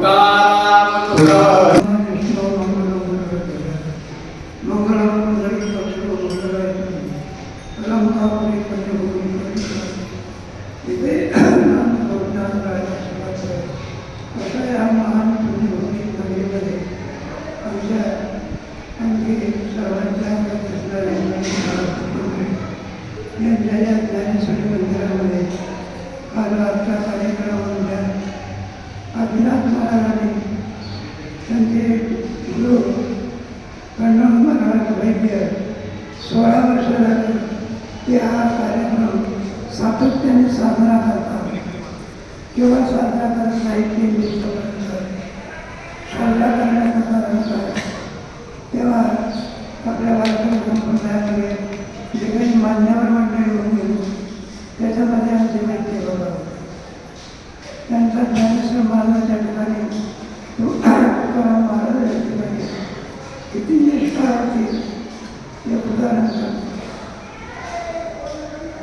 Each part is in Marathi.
कार्यक्रम तुकाराम ज्ञानेश्वरी मंदिरामध्ये काल आजच्या कार्यक्रमामध्ये अभिनाथ महाराजांनी त्यांचे गुरु प्रणव महाराज वैद्य सोळा वर्ष झाले ते हा कार्यक्रम सातत्याने साजरा करतात. किंवा साजरा करत नाहीत ते निष्ठपर्यंत साजरा करण्याचा कारण काय तेव्हा आपल्या वारकरी संप्रदायामध्ये जे काही मान्यवर मंडळी होती त्याच्यामध्ये आमचे वैद्य बघा त्यांचा ज्ञानेश्वर महाराजाच्या ठिकाणी तुकाराम महाराजाच्या ठिकाणी किती निष्ठा होती ते उदाहरण सांगतो.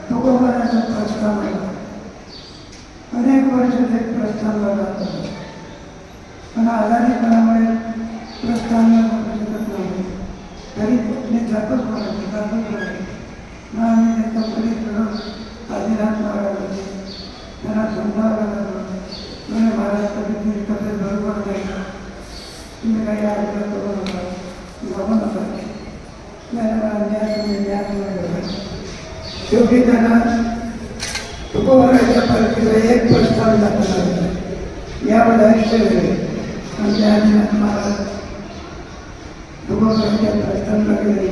तुकोबाराचा प्रस्थान आला अनेक वर्ष ते प्रस्थानला जात होतं. पण आजारीपणामुळे प्रस्थानला जाऊ शकत नव्हते. तरी मी जातच म्हणायचे जातच म्हणायचे मग आम्ही त्याचा परिसर आदिनाथ महाराज त्यांना समजावं लागलं म्हणे महाराज तब्येत तब्येत बरोबर नाही का? तुम्ही काही आग्रह करू नका. जाऊ नका. त्याला अन्याय तुम्ही ज्ञान शेवटी त्यांना तुकोबराच्या पालखीला एक प्रस्ताव दाखल झाला यावर आश्चर्य आमच्या आदिनाथ महाराज तुकोबराच्या प्रस्ताव लागले.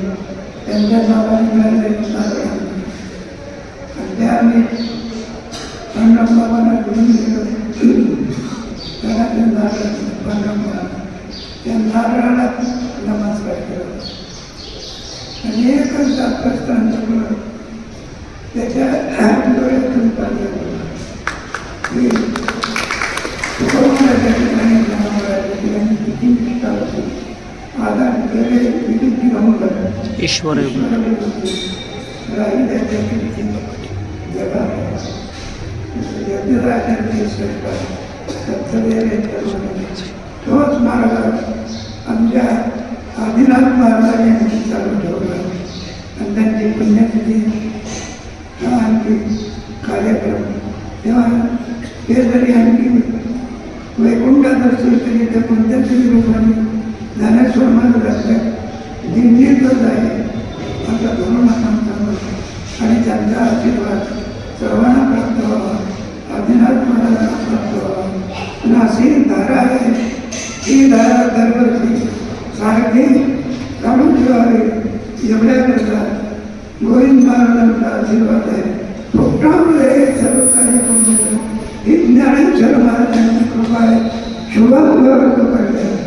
त्यांच्या नावाने मिळाले नारळ आणि आम्ही पंडम बाबांना घेऊन गेलो. त्याला ते नारळ बाबा त्या नारळाला नमस्कार केला आणि एकच प्रस्थान जगलं त्याच्या डोळ्यातून पाणी आलं. की तुकोबाराच्या ठिकाणी जनावराच्या ठिकाणी किती निष्ठा होती आधार गेले किती अमोल ईश्वर. तोच मार्ग आमच्या आदिनाथ महाराजांनी चालू ठेवला आणि त्यांची पुण्यतिथी हा आणखी कार्यक्रम तेव्हा ते जरी आणखी वैकुंठात असतो तरी त्या कोणत्या तरी रूपाने ज्ञानेश्वर महाराजांच्या दिंडीतच आहे. असं धरून आणि त्यांचा आशीर्वाद सर्वांना प्राप्त व्हावा. आदिनाथ महाराजांना प्राप्त व्हावा. आणि अशी धारा आहे. ही धारा दरवर्षी सारखी चालू ठेवावी. एवढ्याकरता गोविंद महाराजांचा आशीर्वाद आहे. फुकटामध्ये हे सर्व